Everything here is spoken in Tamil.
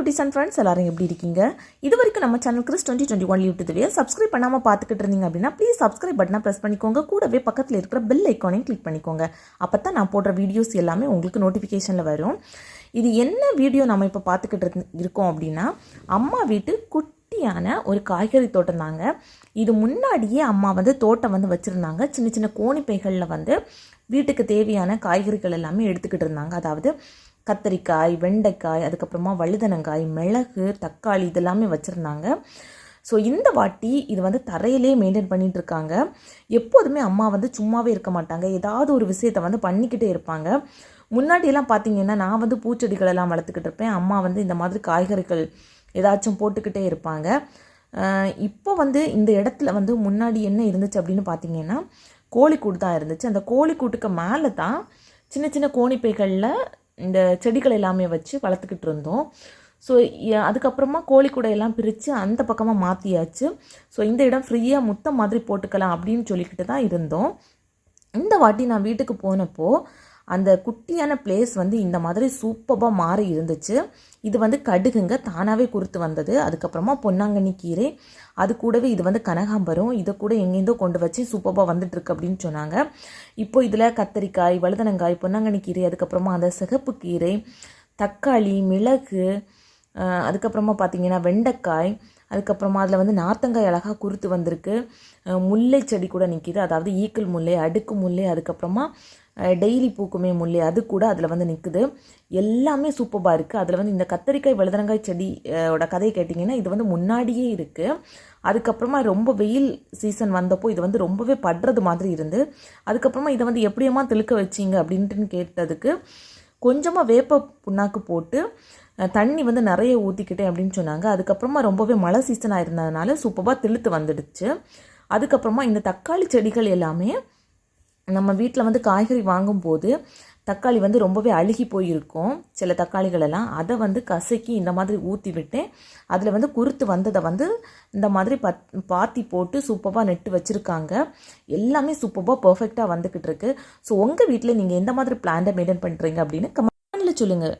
குட்டிஸ் அண்ட் ஃப்ரெண்ட்ஸ் எல்லாரும் எப்படி இருக்கீங்க? இது வரைக்கும் நம்ம channel Chris twenty twenty one YouTube video subscribe பண்ணாமல் பார்த்துக்கிட்டு இருந்தீங்க அப்படின்னா ப்ளீஸ் சப்ஸ்கிரைப் பட்டனை ப்ரெஸ் பண்ணிக்கோங்க. கூடவே பக்கத்தில் இருக்கிற பெல் ஐக்கானையும் கிளிக் பண்ணிக்கோங்க. அப்போ தான் நான் போடுற வீடியோஸ் எல்லாமே உங்களுக்கு நோட்டிஃபிகேஷனில் வரும். இது என்ன வீடியோ நம்ம இப்போ பார்த்துக்கிட்டு இருக்கோம் அப்படின்னா அம்மா வீட்டு குட்டியான ஒரு காய்கறி தோட்டம் தாங்க. இது முன்னாடியே அம்மா வந்து தோட்டம் வந்து வச்சுருந்தாங்க. சின்ன சின்ன கோணிப்பைகளில் வந்து வீட்டுக்கு தேவையான காய்கறிகள் எல்லாமே எடுத்துக்கிட்டு இருந்தாங்க. அதாவது கத்தரிக்காய் வெண்டைக்காய் அதுக்கப்புறமா வழுதனங்காய் மிளகு தக்காளி இதெல்லாமே வச்சுருந்தாங்க. ஸோ இந்த வாட்டி இது வந்து தரையிலே மெயின்டைன் பண்ணிட்டு இருக்காங்க. எப்போதுமே அம்மா வந்து சும்மாவே இருக்க மாட்டாங்க. ஏதாவது ஒரு விஷயத்தை வந்து பண்ணிக்கிட்டே இருப்பாங்க. முன்னாடியெல்லாம் பார்த்தீங்கன்னா நான் வந்து பூச்செடிகள் எல்லாம் வளர்த்துக்கிட்டு இருப்பேன். அம்மா வந்து இந்த மாதிரி காய்கறிகள் ஏதாச்சும் போட்டுக்கிட்டே இருப்பாங்க. இப்போ வந்து இந்த இடத்துல வந்து முன்னாடி என்ன இருந்துச்சு அப்படின்னு பார்த்தீங்கன்னா கோழிக்கூடு தான் இருந்துச்சு. அந்த கோழிக்கூட்டுக்கு மேலே தான் சின்ன சின்ன கோணிப்பைகளில் இந்த செடிகள் எல்லாமே வச்சு வளர்த்துக்கிட்டு இருந்தோம். ஸோ அதுக்கப்புறமா கோழி எல்லாம் பிரித்து அந்த பக்கமாக மாற்றியாச்சு ஸோ இந்த இடம் ஃப்ரீயாக முத்தம் மாதிரி போட்டுக்கலாம் அப்படின்னு சொல்லிக்கிட்டு தான் இருந்தோம். இந்த வாட்டி நான் வீட்டுக்கு போனப்போ அந்த குட்டியான பிளேஸ் வந்து இந்த மாதிரி சூப்பராக மாறி இருந்துச்சு. இது வந்து கடுகுங்க தானாகவே குறுத்து வந்தது. அதுக்கப்புறமா பொன்னாங்கண்ணி கீரை அது கூடவே இது வந்து கனகாம்பரம் இதை கூட எங்கேருந்தோ கொண்டு வச்சு சூப்பராக வந்துட்டுருக்கு அப்படின்னு சொன்னாங்க. இப்போ இதில் கத்தரிக்காய் வழுதனங்காய் பொன்னாங்கண்ணி கீரை அதுக்கப்புறமா அந்த சிகப்பு கீரை தக்காளி மிளகு அதுக்கப்புறமா பார்த்தீங்கன்னா வெண்டைக்காய் அதுக்கப்புறமா அதில் வந்து நார்த்தங்காய் அழகாக குறுத்து வந்திருக்கு. முல்லை செடி கூட நிற்கிது அதாவது ஈக்கள் முல்லை அடுக்கு முல்லை அதுக்கப்புறமா டெய்லி பூக்குமே முல்லை அது கூட அதில் வந்து நிற்குது எல்லாமே சூப்பராக இருக்குது அதில் வந்து இந்த கத்தரிக்காய் வழுதனங்காய் செடியோட கதையை கேட்டிங்கன்னா இது வந்து முன்னாடியே இருக்குது அதுக்கப்புறமா ரொம்ப வெயில் சீசன் வந்தப்போ இது வந்து ரொம்பவே படுறது மாதிரி இருந்து அதுக்கப்புறமா இதை வந்து எப்படியம்மா தெளுக்க வச்சீங்க அப்படின்ட்டு கேட்டதுக்கு கொஞ்சமாக வேப்ப புண்ணாக்கு போட்டு தண்ணி வந்து நிறைய ஊற்றிக்கிட்டேன் அப்படின்னு சொன்னாங்க. அதுக்கப்புறமா ரொம்பவே மழை சீசனாக இருந்ததுனால சூப்பராக திழுத்து வந்துடுச்சு. அதுக்கப்புறமா இந்த தக்காளி செடிகள் எல்லாமே நம்ம வீட்டில் வந்து காய்கறி வாங்கும்போது தக்காளி வந்து ரொம்பவே அழுகி போயிருக்கும். சில தக்காளிகளெல்லாம் அதை வந்து கசக்கி இந்த மாதிரி ஊற்றி விட்டு அதில் வந்து குருத்து வந்ததை வந்து இந்த மாதிரி பத் பாத்தி போட்டு சூப்பராக நெட்டு வச்சுருக்காங்க. எல்லாமே சூப்பராக பர்ஃபெக்டாக வந்துக்கிட்டு இருக்கு. ஸோ உங்கள் வீட்டில் நீங்கள் எந்த மாதிரி பிளான்ட்டை மெயின்டைன் பண்ணுறீங்க அப்படின்னு கமெண்டில் சொல்லுங்கள்